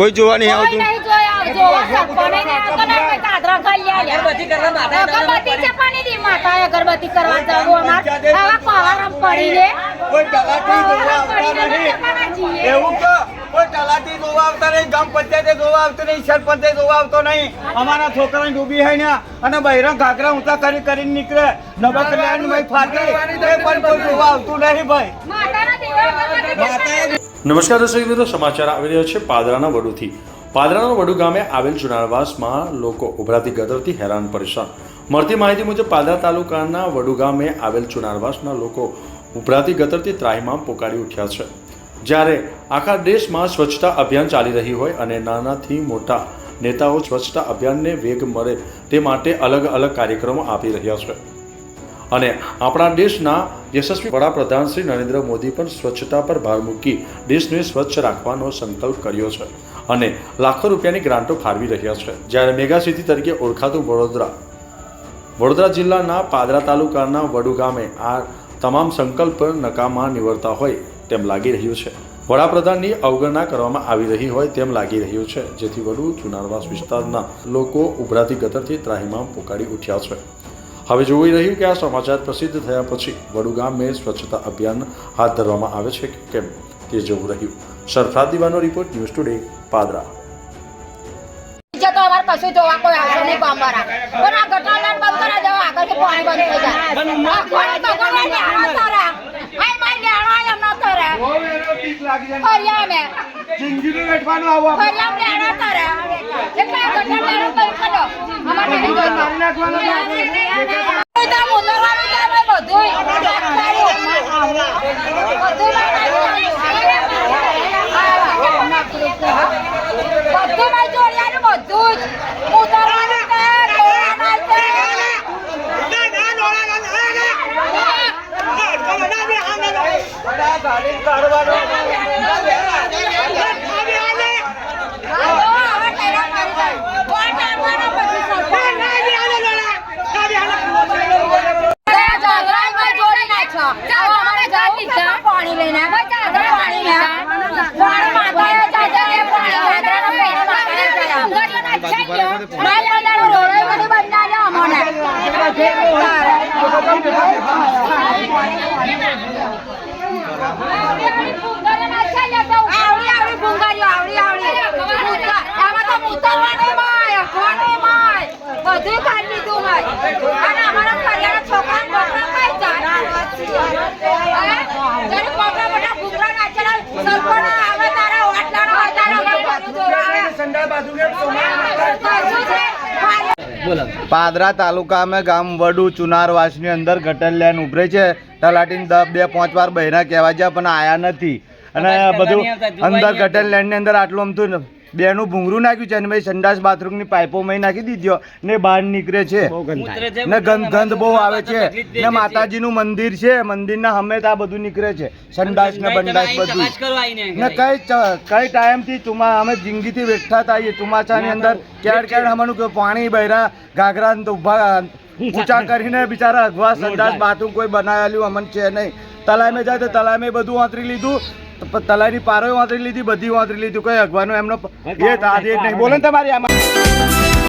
કોઈ જોવા નહીં આવતું. અગરબત્તી કરવા જવું અમાર. પડીને કોઈ તલાટી જોવા પડીને આવતા નહીં. જમાના જીએ. એવું કે કોઈ તલાટી જોવા આવતા નહીં ગ્રામ પંચાયતે જોવા આવતું નહીં સરપંચે જોવા આવતો નહીં. અમારા છોકરાને ડૂબી હોય ને અને બહેરા ઘાઘરા ઊંચા કરી કરીને નીકળે. નવા કલ્યાણ ભાઈ ફાટે. એ પણ કોઈ જોવા આવતું નહીં ભાઈ. માતાના દીવા અગરબત્તી નમસ્કાર દર્શક મિત્રો, સમાચાર આવી રહ્યા છે પાદરાના વડુથી. પાદરાના વડુ ગામે આવેલ ચુનારવાસમાં લોકો ઉભરાતી ગદરથી હેરાન પરેશાન. મળતી માહિતી મુજબ પાદરા તાલુકાના વડુ ગામે આવેલ ચુનારવાસના લોકો ઉભરાતી ગદરથી ત્રાહીમાં પોકારી ઉઠ્યા છે. જ્યારે આખા દેશમાં સ્વચ્છતા અભિયાન ચાલી રહી હોય અને નાનાથી મોટા નેતાઓ સ્વચ્છતા અભિયાનને વેગ મળે તે માટે અલગ અલગ કાર્યક્રમો આપી રહ્યા છે. અને આપણા દેશના યશસ્વી વડાપ્રધાન શ્રી નરેન્દ્ર મોદી પણ સ્વચ્છતા પર ભાર મૂકી દેશને સ્વચ્છ રાખવાનો સંકલ્પ કર્યો છે અને લાખો રૂપિયાની ગ્રાન્ટો ફાળવી રહ્યા છે. જ્યારે મેગા સિટી તરીકે ઓળખાતું વડોદરા. વડોદરા જિલ્લાના પાદરા તાલુકાના વડુ ગામે આ તમામ સંકલ્પ નકામા નિવડતા હોય તેમ લાગી રહ્યું છે. વડાપ્રધાનની અવગણના કરવામાં આવી રહી હોય તેમ લાગી રહ્યું છે. જેથી વડુ ચુનારવાસ વિસ્તારના લોકો ઉભરાતી ગતરથી ત્રાહીમામ પોકારી ઉઠ્યા છે. હવે જોઈ રહ્યું કે આ સમાચાર પ્રસિદ્ધ થયા પછી વડુ ગામે સ્વચ્છતા અભિયાન હાથ ધરવામાં આવે છે કે કેમ તે જોવું રહ્યું. સરફરાદ દીવાનો રિપોર્ટ ન્યૂઝ ટુડે, પાદરા. કશું જોવા કોઈ આવશે નહીં ગામવાળા. પણ આ ઘટના બંધ કરા દેવા આગળ પાણી બંધ થઈ જાય આ પાણી તો કોઈ નેહાળો તારા હાય માય નેહાળો આય એમનો તારા ફર્યા અમે જિંદગીનું વેઠવાનું આવું. ફર્યા અમે નેહાળો તારા એટલે આ ગટરલાઈન બંધ કરો અમારે નહીં જોઈતું તો મુંદરવાનું તો અમે બધુંય બધુંય બધું મેં જોડ્યાનું બધું જ ઉતરવાનું છે દોડવાનું છે બધા ગાડી કાઢવાનો. પાણી લઈને પાણી આવડી આવડી ભૂંગારીઓ આવડી આવડી આમાં તો ઉતરવાનું માય અખવાનું માય બધું કાઢી લીધું માય અને અમારા કરિયાના છોકરા છોકરા કઈ જાય જ્યારે મોટા મોટા ભૂંગરા નાચેલા સરપણ આવે તારા વાટલાનો હોય તારા અમે ભરું દોરાવે સંડા બાજુ કે સોના કશું છે મારી પાદરા તાલુકામાં ગામ વડુ ચુનારવાસની અંદર ગટર લેન ઉભરે છે. તલાટીને દસ બે પાંચ વાર બહેરા કહેવા છે પણ આયા નથી. અને બધું અંદર ગટર લેનની અંદર આટલું અમથું બેનું ભૂંગરું નાખ્યું છે અને ભાઈ સંડાસ બાથરૂમની પાઇપો મેં નાખી દીધો ને બહાર નીકળે છે. ને ગંધ ગંધ બહુ આવે છે. ને માતાજીનું મંદિર છે મંદિરના હમે આ બધું નીકળે છે. સંડાસ ને બંડાસ બધું. ને કઈ કઈ ટાઈમથી ચુમા અમે જિંદગીથી વેઠતા હતા એ અંદર. ક્યાર ક્યાર અમારું કે પાણી બહેરા ઘાઘરા ને તો ઊભા ઊંચા કરીને બિચારા અગવા સંડાસ બાથરૂમ કોઈ બનાવેલું અમને છે નહીં. તલામે જાય તો તલાઈમે બધું આંતરી લીધું. તલાઈની પારોય વાંતરી લીધી બધી વાંતરી લીધું. કઈ અગવાનો એમનો એ તારી નહીં બોલો ને તમારી આમાં.